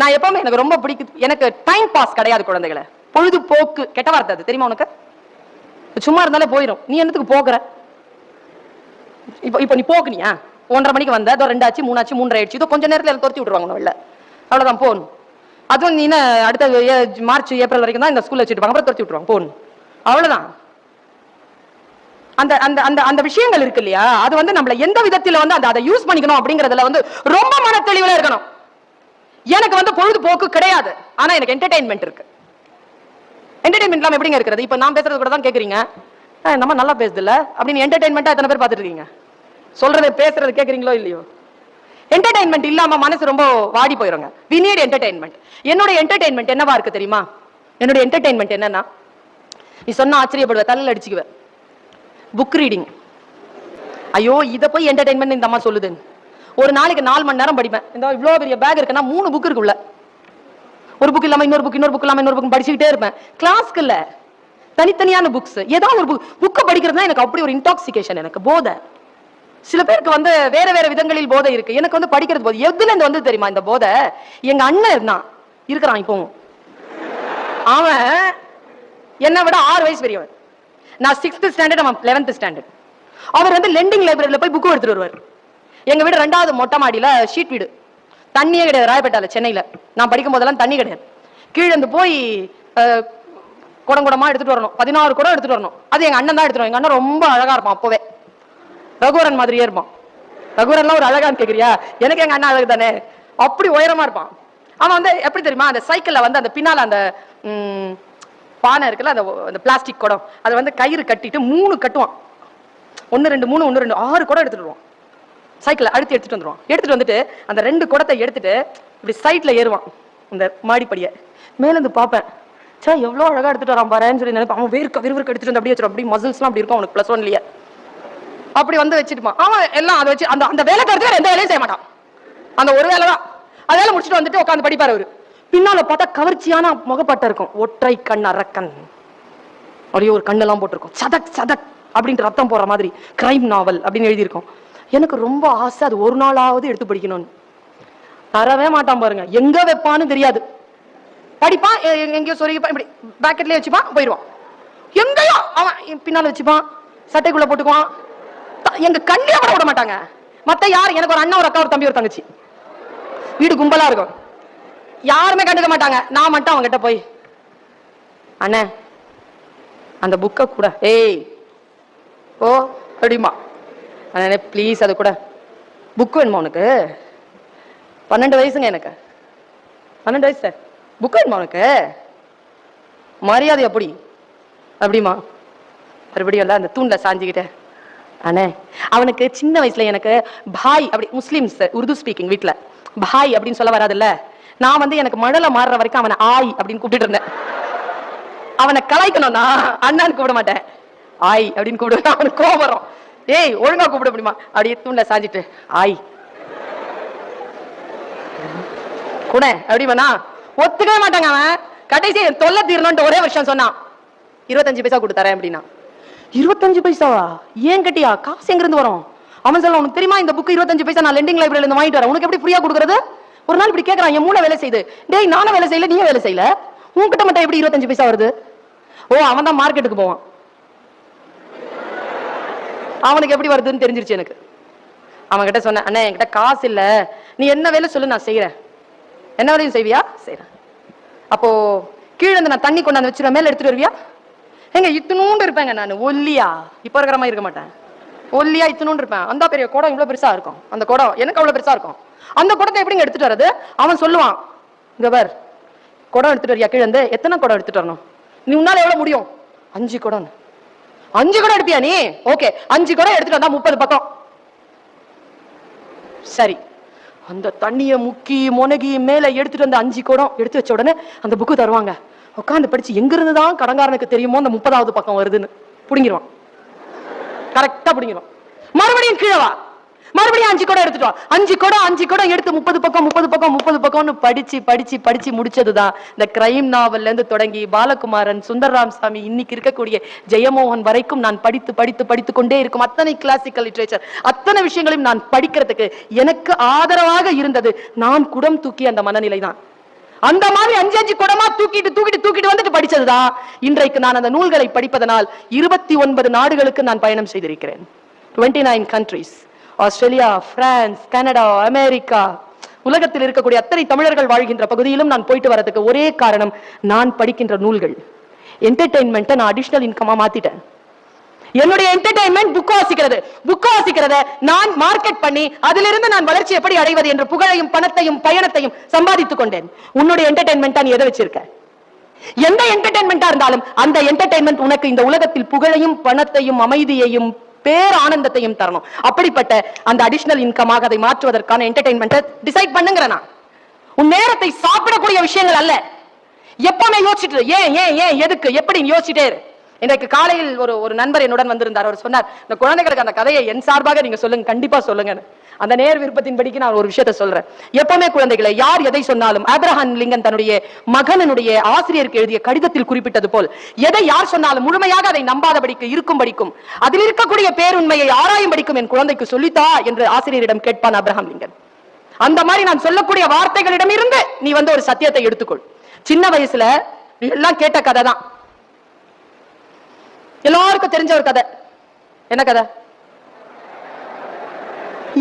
நான் எப்பவுமே எனக்கு ரொம்ப பிடிக்குது. எனக்கு டைம் பாஸ் கிடையாது குழந்தைகளை. பொழுதுபோக்கு கெட்ட வார்த்தை அது தெரியுமா உனக்கு? சும்மா இருந்தாலே போயிடும் நீ என்னத்துக்கு போக்குற இப்போ இப்போ நீ போக்குனியா ஒன்றரை மணிக்கு வந்த அதோ ரெண்டாச்சு மூணாச்சு மூன்றரை ஆயிடுச்சு. இதோ கொஞ்சம் நேரத்தில் எல்லாம் துரத்தி விட்டுருவாங்க உன்னை வெளில. போகணும் அதுவும் நீ அடுத்த மார்ச் ஏப்ரல் வரைக்கும் தான் இந்த ஸ்கூலில் வச்சுட்டு அப்புறம் துரத்தி விட்டுருவாங்க போகணும் அவ்வளோதான் அந்த அந்த அந்த அந்த விஷயங்கள் இருக்கு இல்லையா? அது வந்து நம்மள எந்த விதத்துல வந்து அந்த அதை யூஸ் பண்ணிக்கணும் அப்படிங்கறதுல வந்து ரொம்ப மன தெளிவுல இருக்கணும். எனக்கு வந்து பொழுதுபோக்கு கிடையாது. ஆனா எனக்கு என்டர்டைன்மெண்ட் இருக்கு. என்டர்டைன்மெண்ட் இல்லாம எப்படிங்க இருக்கிறது? இப்போ நான் பேசுறது கூட தான் கேக்குறீங்க. "ஆ, நம்ம நல்லா பேசுது இல்ல அப்படின்னு என்டர்டைன்மெண்டா எத்தனை பேர் பாத்துட்டு இருக்கீங்க? சொல்றது பேசுறது கேக்குறீங்களோ இல்லையோ? என்டர்டைன்மெண்ட் இல்லாம மனசு ரொம்ப வாடி போயிருங்க. வி நீட் என்டர்டைன்மெண்ட் என்னோட என்டர்டைன்மெண்ட் என்னவா இருக்கு தெரியுமா? என்னோட என்டர்டைன்மெண்ட் என்னன்னா நீ சொன்னா ஆச்சரியப்படுவ தலையில் அடிச்சுக்குவேன் புக் ரீடிங் ஐயோ இதை போய் என்டர்டைன்மெண்ட் இந்த அம்மா சொல்லுது ஒரு நாளைக்கு நாலு மணி நேரம் படிப்பேன். இந்த இவ்வளோ பெரிய பேக் இருக்குன்னா மூணு புக் இருக்குள்ள ஒரு புக் இல்லாமல் இன்னொரு புக் இன்னொரு புக் இல்லாமல் இன்னொரு புக் படிச்சுக்கிட்டே இருப்பேன். கிளாஸ்க்கு இல்லை. தனித்தனியான புக்ஸ் ஏதாவது ஒரு புக் புக்கை படிக்கிறது தான் எனக்கு அப்படி ஒரு இன்டாக்சிகேஷன் எனக்கு போதை. சில பேருக்கு வந்து வேற வேற விதங்களில் போதை இருக்கு. எனக்கு வந்து படிக்கிறது போதை. எதுல இருந்து வந்து தெரியுமா இந்த போதை? எங்க அண்ணன் இருந்தான். இருக்கிறான் இப்போவும் அவன் என்னை விட ஆறு வயசு பெரியவன். நான் சிக்ஸ்த் ஸ்டாண்டர்ட் அவன் லெவன்த் ஸ்டாண்டர்ட் அவர் வந்து லெண்டிங் லைப்ரரியில போய் புக்கு எடுத்துட்டு வருவார். எங்க வீடு ரெண்டாவது மொட்டை மாடியில ஷீட் வீடு. தண்ணியே கிடையாது ராயப்பேட்டால சென்னையில. நான் படிக்கும் போதெல்லாம் தண்ணி கிடையாது. கீழே இருந்து போய் குடம் குடமா எடுத்துட்டு வரணும். பதினாறு குடம் எடுத்துட்டு வரணும். அது எங்க அண்ணன் தான் எடுத்துட்டு எங்கள் எங்க அண்ணன் ரொம்ப அழகா இருப்பான் அப்பவே. ரகுவரன் மாதிரியே இருப்பான். ரகுவரன்லாம் ஒரு அழகான்னு கேக்குறியா? எனக்கு எங்க அண்ணன் அழகு தானே? அப்படி உயரமா இருப்பான். அவன் வந்து எப்படி தெரியுமா? அந்த சைக்கிள்ல வந்து அந்த பின்னால அந்த பானை இருக்குல்ல அந்த அந்த பிளாஸ்டிக் குடம். அதை வந்து கயிறு கட்டிட்டு மூணு கட்டுவான். ஒன்று ரெண்டு மூணு ஒன்று ரெண்டு ஆறு குடம் எடுத்துட்டு வருவான். சைக்கிளை அழுத்தி எடுத்துட்டு வந்துருவான். எடுத்துட்டு வந்துட்டு அந்த ரெண்டு குடத்தை எடுத்துட்டு இப்படி சைட்ல ஏறுவான். இந்த மாடிப்படியை. மேல இருந்து பார்ப்பேன். சே எவ்வளோ அழகா எடுத்துட்டு வரான் பாருன்னு சொல்லி நினைப்பேன். அவன் வேர்க்க விறுவிற்கு எடுத்துட்டு வந்து அப்படியே வச்சிருவான். அப்படி மசில்ஸ்லாம் அப்படி இருக்கும் அவனுக்கு பிளஸ் ஒன்லயே அப்படி வந்து வச்சுட்டுப்பான். அவன் எல்லாம் அதை வச்சு அந்த அந்த வேலை தரத்துல எந்த வேலையும் செய்ய மாட்டான். அந்த ஒரு வேலை தான். அந்த வேலை முடிச்சுட்டு வந்துட்டு உட்காந்து படிப்பாரு அவரு. பின்னால பார்த்தா கவர்ச்சியான முகப்பட்ட இருக்கும். ஒற்றை கண் அரக்கன் அப்படியே ஒரு கண்ணெல்லாம் போட்டிருக்கும். சதக் சதக் அப்படின்ட்டு ரத்தம் போற மாதிரி. கிரைம் நாவல் அப்படின்னு எழுதியிருக்கோம். எனக்கு ரொம்ப ஆசை அது ஒரு நாளாவது எடுத்து படிக்கணும்னு. தரவே மாட்டான் பாருங்க. எங்க வைப்பான்னு தெரியாது. படிப்பான் எங்கேயோ சொருகிப்பான் இப்படி பேக்கெட்லயே வச்சுப்பான் போயிடுவான். எங்கேயோ அவன் என் பின்னால வச்சுப்பான் சட்டைக்குள்ள போட்டுக்குவான். எங்க கண்ணிலே கூட விட மாட்டாங்க. மத்த யார் எனக்கு ஒரு அண்ணன் ஒரு அக்கா ஒரு தம்பி ஒரு தங்கச்சி. வீடு கும்பலா இருக்கும். யாருமே கண்டுக்க மாட்டாங்க. நான் மட்டும் அவங்ககிட்ட போய் அண்ணே அந்த புக்கை கூட ஏய் ஓ அப்படிமா அதனால ப்ளீஸ் அது கூட புக் வேணுமா உனக்கு? பன்னெண்டு வயசுங்க எனக்கு. பன்னெண்டு வயசு. சார் புக் வேணுமா உனக்கு? மரியாதை எப்படி? அப்படிமா மறுபடியும் எல்லாம் அந்த தூண்ல சாஞ்சிக்கிட்டேன் அண்ணே அவனுக்கு சின்ன வயசுல எனக்கு பாய் அப்படி முஸ்லீம்ஸ் உருது ஸ்பீக்கிங் வீட்டில் பாய் அப்படின்னு சொல்ல வராதுல்ல. நான் வந்து எனக்கு மழலை மாறுற வரைக்கும் அவனை ஆய் அப்படின்னு கூப்பிட்டு இருந்தேன். அவனை கலாய்க்கணும்னா அண்ணான்னு கூப்பிட மாட்டேன். ஆய் அப்படின்னு கூப்பிடுவேன். அவனுக்கு கோபரம் வரும். ஏய் ஒழுங்கா கூப்பிட முடியுமா? அப்படியே தூண்ட சாஞ்சிட்டு ஆய். குண அப்படிமாண்ணா ஒத்துக்கவே மாட்டாங்க அவன். கடைசி என் தொல்லை தீரணும்ட்டு ஒரே வருஷம் சொன்னான். இருபத்தஞ்சு பைசா கொடுத்தாரேன் அப்படின்னா. இருபத்தஞ்சு பைசாவா? ஏன் கட்டியா? காசு எங்கிருந்து வரும்? அவன் சொல்ல உனக்கு தெரியுமா இந்த புக் இருபத்தஞ்சு பைசா நான் லெண்டிங் லைப்ரரியில இருந்து வாங்கிட்டு வரேன். உனக்கு எப்படி ஃப்ரீயா கொடுக்குறது? ஒரு நாள் இப்படி கேட்கறான் என் மூளை வேலை செய்யுது டேய் நானும் வேலை செய்யல நீ வேலை செய்யல. உன்கிட்ட மட்டும் எப்படி இருபத்தஞ்சு பைசா வருது? ஓ அவன் தான் மார்க்கெட்டுக்கு போவான். அவனுக்கு எப்படி வருதுன்னு தெரிஞ்சிருச்சு எனக்கு. அவன் கிட்ட சொன்னேன் அண்ணா என்கிட்ட காசு இல்ல. நீ என்ன வேலை சொல்லு நான் செய்யறேன் என்ன வேலையும் செய்வியா? செய்யறேன் அப்போ கீழே இருந்து நான் தண்ணி கொண்டாந்து வச்சிருவேன். மேல எடுத்துட்டு வருவியா? எங்க இத்தினூண்டு இருப்பேங்க நான். ஒல்லியா. இப்ப இருக்கிற மாதிரி இருக்க மாட்டேன். ஒல்லியா இத்தினூண்டு இருப்பேன். அந்த பெரிய குடம் இவ்வளவு பெருசா இருக்கும். அந்த குடம் எனக்கு அவ்வளவு பெருசா இருக்கும். அந்த குடத்தை எப்படிங்க எடுத்துட்டு வர்றது? அவன் சொல்லுவான். இங்க பார். குடம் எடுத்துட்டு வரியா? கீழே இருந்து எத்தனை குடம் எடுத்துட்டு வரணும்? நீ உன்னால எவ்வளவு முடியும்? அஞ்சு குடம்னு. அஞ்சு குடம் எடுப்பியா நீ? ஓகே அஞ்சு குடம் எடுத்துட்டு வந்தா முப்பது பக்கம். சரி. அந்த தண்ணிய முக்கி முனகி மேல எடுத்துட்டு வந்து அஞ்சு குடம் எடுத்து வச்ச உடனே அந்த புக்கு தருவாங்க. உட்காந்து படிச்சு எங்கிருந்து தான் கடங்காரனுக்கு தெரியுமோ அந்த முப்பதாவது பக்கம் வருதுன்னு. புடிங்கிருவான். கரெக்டா புடிங்கிருவான். மறுபடியும் கீழே வா. மறுபடியும் அஞ்சு கூட எடுத்துட்டோம். அஞ்சு கூட அஞ்சு கூட எடுத்து முப்பது பக்கம் முப்பது பக்கம் முப்பது பக்கம்னு படிச்சு படிச்சு படிச்சு முடிச்சதுதான். இந்த கிரைம் நாவல்ல இருந்து தொடங்கி பாலகுமாரன் சுந்தர்ராம் சாமி இன்னைக்கு இருக்கக்கூடிய ஜெயமோகன் வரைக்கும் நான் படித்து படித்து படித்து கொண்டே இருக்கும் அத்தனை கிளாசிக்கல் லிட்ரேச்சர் அத்தனை விஷயங்களையும் நான் படிக்கிறதுக்கு எனக்கு ஆதரவாக இருந்தது. நான் குடம் தூக்கி அந்த மனநிலை தான் அந்த மாதிரி அஞ்சு அஞ்சு குடமா தூக்கிட்டு தூக்கிட்டு தூக்கிட்டு வந்துட்டு படிச்சதுதான் இன்றைக்கு நான் அந்த நூல்களை படிப்பதனால் இருபத்தி ஒன்பது நாடுகளுக்கு நான் பயணம் செய்திருக்கிறேன். Twenty nine countries Australia France Canada America. உலகத்தில் இருக்கக்கூடிய அத்தனை தமிழர்கள் வாழ்கின்ற பகுதியிலும் நான் போயிட்டு வரதுக்கு ஒரே காரணம் நான் படிக்கின்ற நூல்கள். என்டர்டெயின்மெண்ட்டை நான் அடிஷனல் இன்கமா மாத்திட்டேன். என்னுடைய என்டர்டைன்மெண்ட் புக் வாசிக்கிறது. புக் வாசிக்கிறத நான் மார்க்கெட் பண்ணி அதிலிருந்து நான் வளர்ச்சி எப்படி அடைவது என்ற புகழையும் பணத்தையும் பயணத்தையும் சம்பாதித்துக் கொண்டேன். உன்னுடைய என்டர்டைன்மெண்டா நீ எதை வச்சிருக்க? எந்த என்டர்டைன்மெண்டா இருந்தாலும் அந்த என்டர்டைன்மெண்ட் உனக்கு இந்த உலகத்தில் புகழையும் பணத்தையும் அமைதியையும் பேர் ஆனந்தத்தையும் தரணும். அப்படிப்பட்ட அந்த அடிஷனல் இன்கமாக அதை மாற்றுவதற்கான என்டர்டைன்மெண்ட்டை டிசைட் பண்ணுங்கிற நான். உன் நேரத்தை சாப்பிடக்கூடிய விஷயங்கள் அல்ல. எப்பவுமே யோசிச்சுட்டு ஏன் ஏன் ஏன் எதுக்கு? எப்படி யோசிச்சுட்டே இன்றைக்கு காலையில் ஒரு ஒரு நண்பர் என்னுடன் வந்திருந்தார். அவர் சொன்னார் இந்த குழந்தைகளுக்கு அந்த கதையை என் சார்பாக நீங்க சொல்லுங்க கண்டிப்பா சொல்லுங்க அந்த நேர் விருப்பத்தின்படிக்கு நான் ஒரு விஷயத்தை சொல்றேன். எப்பவுமே குழந்தைகளை யார் எதை சொன்னாலும் ஆப்ரஹான் லிங்கன் தன்னுடைய மகனனுடைய ஆசிரியருக்கு எழுதிய கடிதத்தில் குறிப்பிட்டது போல் எதை யார் சொன்னாலும் முழுமையாக அதை நம்பாதபடிக்கு இருக்கும் படிக்கும் அதில் இருக்கக்கூடிய பேருண்மையை ஆராயும்படிக்கும் என் குழந்தைக்கு சொல்லித்தா என்று ஆசிரியரிடம் கேட்பான் அப்ரஹாம் லிங்கன். அந்த மாதிரி நான் சொல்லக்கூடிய வார்த்தைகளிடம் இருந்து நீ வந்து ஒரு சத்தியத்தை எடுத்துக்கொள். சின்ன வயசுல எல்லாம் கேட்ட கதை தான் எல்லாருக்கும் தெரிஞ்ச ஒரு கதை. என்ன கதை?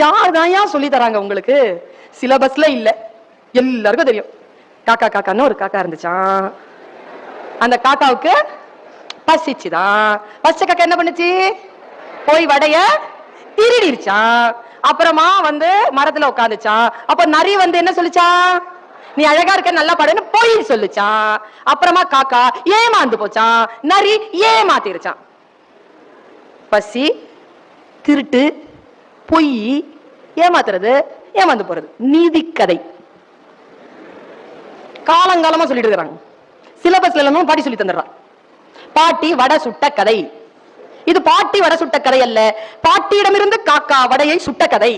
யார் தான் ஏன் சொல்லி தராங்க உங்களுக்கு? சிலபஸ்ல இல்ல. எல்லாருக்கும் தெரியும். காக்கா காக்கான்னு ஒரு காக்கா இருந்துச்சான் அந்த காக்காவுக்கு பசிச்சுதான். பச்சை காக்கா என்ன பண்ணுச்சு? போய் வடைய திருடிருச்சான் அப்புறமா வந்து மரத்துல உட்காந்துச்சான் அப்ப நரி வந்து என்ன சொல்லிச்சான் நீ அழகா இருக்க நல்லா படுன்னு போய் சொல்லிச்சான் அப்புறமா காக்கா ஏமாந்து போச்சான் நரி ஏமாத்திருச்சான் பசி திருட்டு பொய் ஏமாத்துறது ஏமாந்து போறது. நீதி கதை காலங்காலமா சொல்லிட்டு இருக்கிறாங்க. சிலபஸ்ல எல்லாமே பாட்டி சொல்லி தந்துடுறான் பாட்டி வடை சுட்ட கதை. இது பாட்டி வடை சுட்ட கதை அல்ல. பாட்டியிடமிருந்து காக்கா வடையை சுட்ட கதை.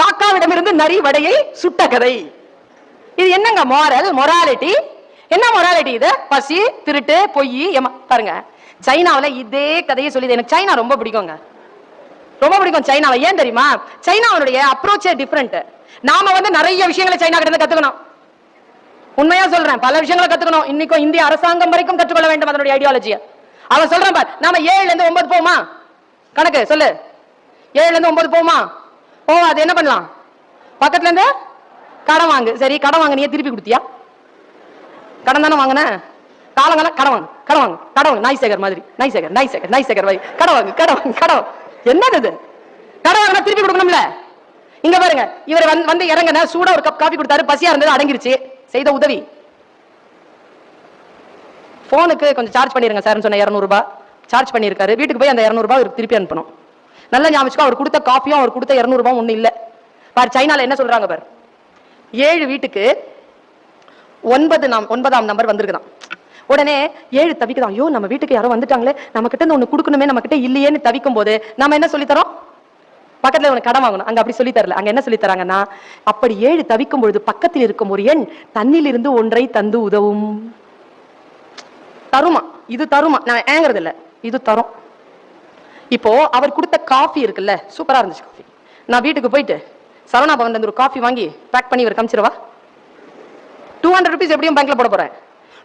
காக்காவிடமிருந்து நரி வடையை சுட்ட கதை. இது என்னங்க மோரல் மொராலிட்டி என்ன மொராலிட்டி இது? பசி திருட்டு பொய் ஏமா பாருங்க. சைனாவுல இதே கதையை சொல்லி எனக்கு சைனா ரொம்ப பிடிக்குங்க. ரொம்ப பிடிக்கும் சைனாவை. ஏன் தெரியுமா? சைனாவுடைய அப்ரோச்சே டிஃப்ரெண்ட் நாம வந்து நிறைய விஷயங்களை சைனா கிட்ட கத்துக்கணும். உண்மையா சொல்றேன். பல விஷயங்களை கத்துக்கணும். இன்னைக்கும் இந்திய அரசாங்கம் வரைக்கும் கற்றுக்கொள்ள வேண்டும் அதனுடைய ஐடியாலஜியை அவன் சொல்றான் பார். நாம ஏழுல இருந்து ஒன்பது போமா கணக்கு சொல்லு. ஏழுல இருந்து ஒன்பது போமா ஓ அது என்ன பண்ணலாம்? பக்கத்துல இருந்து கடன் வாங்கு. சரி கடன் வாங்க. நீ திருப்பி கொடுத்தியா? கடன் தானே வாங்கின? காலங்காலம் கடன் வாங்கு. கடன் வாங்கு. கடன் வாங்கு. நாய் சேகர் மாதிரி. நாய் சேகர் நாய் சேகர் நாய் சேகர் மாதிரி. கடன் வாங்கு கடன் வாங்கு கடன் வாங்கு. என்னது இது? கடன் வாங்கினா திருப்பி கொடுக்கணும்ல? இங்க பாருங்க இவர் வந்து வந்து இறங்கின சூடா ஒரு கப் காபி கொடுத்தாரு பசியா இருந்தது அடங்கிருச்சு. செய்த உதவி. போனுக்கு கொஞ்சம் சார்ஜ் பண்ணிருங்க சார் சொன்ன இரநூறுபா. சார்ஜ் பண்ணியிருக்காரு வீட்டுக்கு போய் அந்த இரநூறுபா அவருக்கு திருப்பி அனுப்பணும். நல்லா ஞாபகம் அவர் கொடுத்த காஃபியும் அவர் கொடுத்த இரநூறுபா ஒன்றும் இல்லை. பார் சைனால என்ன சொல்றாங்க பார்? ஏழு வீட்டுக்கு ஒன்பது நாம் ஒன்பதாம் நம்பர் வந்திருக்குதான் உடனே ஏழு தவிக்குதாம் ஐயோ நம்ம வீட்டுக்கு யாரோ வந்துட்டாங்களே. நம்ம கிட்ட இருந்து ஒண்ணு கொடுக்கணுமே நம்ம கிட்ட இல்லையேன்னு தவிக்கும் போது நம்ம என்ன சொல்லித்தரோம் பக்கத்துல உனக்கு கடன் வாங்கணும். அங்க அப்படி சொல்லி தரல. அங்க என்ன சொல்லி தராங்கன்னா அப்படி ஏழு தவிக்கும் பொழுது பக்கத்தில் இருக்கும் ஒரு எண் இருந்து ஒன்றை தந்து உதவும். தருமா? இது தருமா? நான் ஏங்குறது இல்ல இது தரும். இப்போ அவர் கொடுத்த காஃபி இருக்குல்ல சூப்பரா இருந்துச்சு காஃபி நான் வீட்டுக்கு போயிட்டு சரவணா பவன்ல இருந்து ஒரு காஃபி வாங்கி பேக் பண்ணி இவர் காமிச்சிருவா டூ ஹண்ட்ரட் ருபீஸ் எப்படியும் பேங்க்ல போட போறேன்.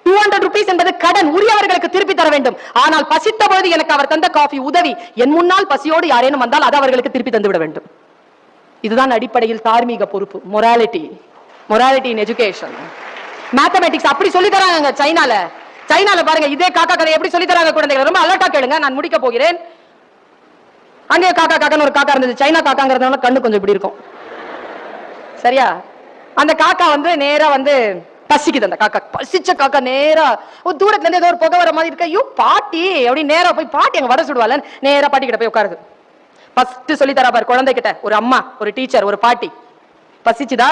டூ ஹண்ட்ரட் ருபீஸ் என்பது கடன் உரியவர்களுக்கு திருப்பி தர வேண்டும். ஆனால் பசித்த பொழுது எனக்கு அவர் தந்த காஃபி உதவி. என் முன்னால் பசியோடு யாரேனும் வந்தால் அது அவர்களுக்கு திருப்பி தந்துவிட வேண்டும். இதுதான் அடிப்படையில் தார்மீக பொறுப்பு. Morality morality in education mathematics அப்படி சொல்லி தராங்க சைனால. சைனால பாருங்க இதே காக்கா கதை எப்படி சொல்லி தராங்க குழந்தைகள்? ரொம்ப அலர்ட்டா கேளுங்க நான் முடிக்க போகிறேன். அங்கே காக்கா காக்கான்னு ஒரு காக்கா இருந்தது. சைனா காக்காங்கிறதுனால கண்ணு கொஞ்சம் இப்படி இருக்கும். சரியா? அந்த காக்கா வந்து நேரா வந்து பசிக்குது அந்த காக்கா. பசிச்ச காக்கா நேரா ஒரு தூரத்துல இருந்து ஏதோ ஒரு புகை வர மாதிரி இருக்க. ஐயோ பாட்டி அப்படி நேரா போய் பாட்டி அங்க வர சுடுவாள். நேரா பாட்டி கிட்ட போய் உட்காருது. ஃபர்ஸ்ட் சொல்லி தரா பாரு குழந்தை கிட்ட ஒரு அம்மா ஒரு டீச்சர் ஒரு பாட்டி. பசிச்சுதா?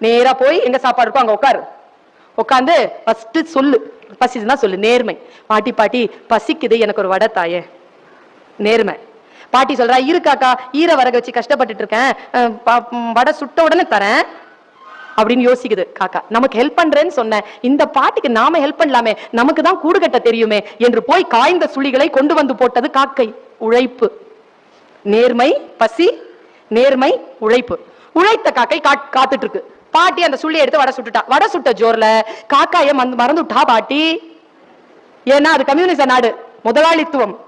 நேரா போய் எங்க சாப்பாடு இருக்கோ அங்க உட்காரு. உட்காந்து ஃபர்ஸ்ட் சொல்லு. பசிச்சுன்னா சொல்லு. நேர்மை. பாட்டி பாட்டி பசிக்குது எனக்கு ஒரு வடை தாயே. நேர்மை. பாட்டி சொல்றா இரு காக்கா ஈர வரக வச்சு கஷ்டப்பட்டுட்டு இருக்கேன். வடை சுட்ட உடனே தரேன். அப்படின்னு யோசிக்குது. காக்கா நமக்கு ஹெல்ப் பண்றேன்னு சொன்னேன் இந்த பாட்டிக்கு நாம ஹெல்ப் பண்ணலாமே நமக்கு தான் கூடு கட்ட தெரியுமே என்று போய் காய்ந்த சுழிகளை கொண்டு வந்து போட்டது காக்கை. உழைப்பு. நேர்மை பசி நேர்மை உழைப்பு. உழைத்த காக்கை காட்- காத்துட்டு இருக்கு பாட்டி அந்த சுள்ளி எடுத்து வடை சுட்டுட்டா. வடை சுட்ட ஜோர்ல காக்காய மறந்து மறந்துட்டா பாட்டி? ஏன்னா அது கம்யூனிச நாடு. முதலாளித்துவம்.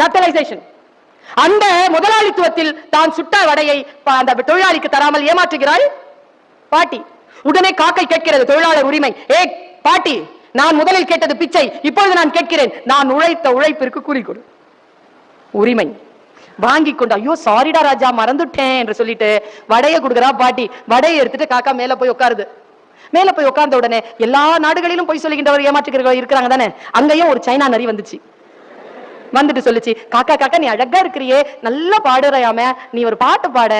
கேபிட்டலைசேஷன் அந்த முதலாளித்துவத்தில் தான் சுட்ட வடையை அந்த தொழிலாளிக்கு தராமல் ஏமாற்றுகிறாள் பாட்டி உடனே காக்கை கேட்கிறது தொழிலாளர் உரிமை. ஏ பாட்டி நான் முதலில் கேட்டது பிச்சை இப்பொழுது நான் கேட்கிறேன். நான் உழைத்த உழைப்பிற்கு கூலி கொடு. உரிமை. வாங்கி கொண்டு ஐயோ சாரிடா ராஜா மறந்துட்டேன் என்று சொல்லிட்டு வடையை கொடுக்குறா பாட்டி. வடையை எடுத்துட்டு காக்கா மேல போய் உட்காருது. மேல போய் உட்கார்ந்த உடனே எல்லா நாடுகளிலும் போய் சொல்லுகின்றவர் ஏமாற்றுகிறவர்கள் இருக்கிறாங்க தானே? அங்கேயும் ஒரு சைனா நரி வந்துச்சு. வந்துட்டு சொல்லுச்சு காக்கா காக்கா நீ அழகா இருக்கிறியே நல்லா பாடுறையாம நீ ஒரு பாட்டு பாட.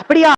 அப்படியா?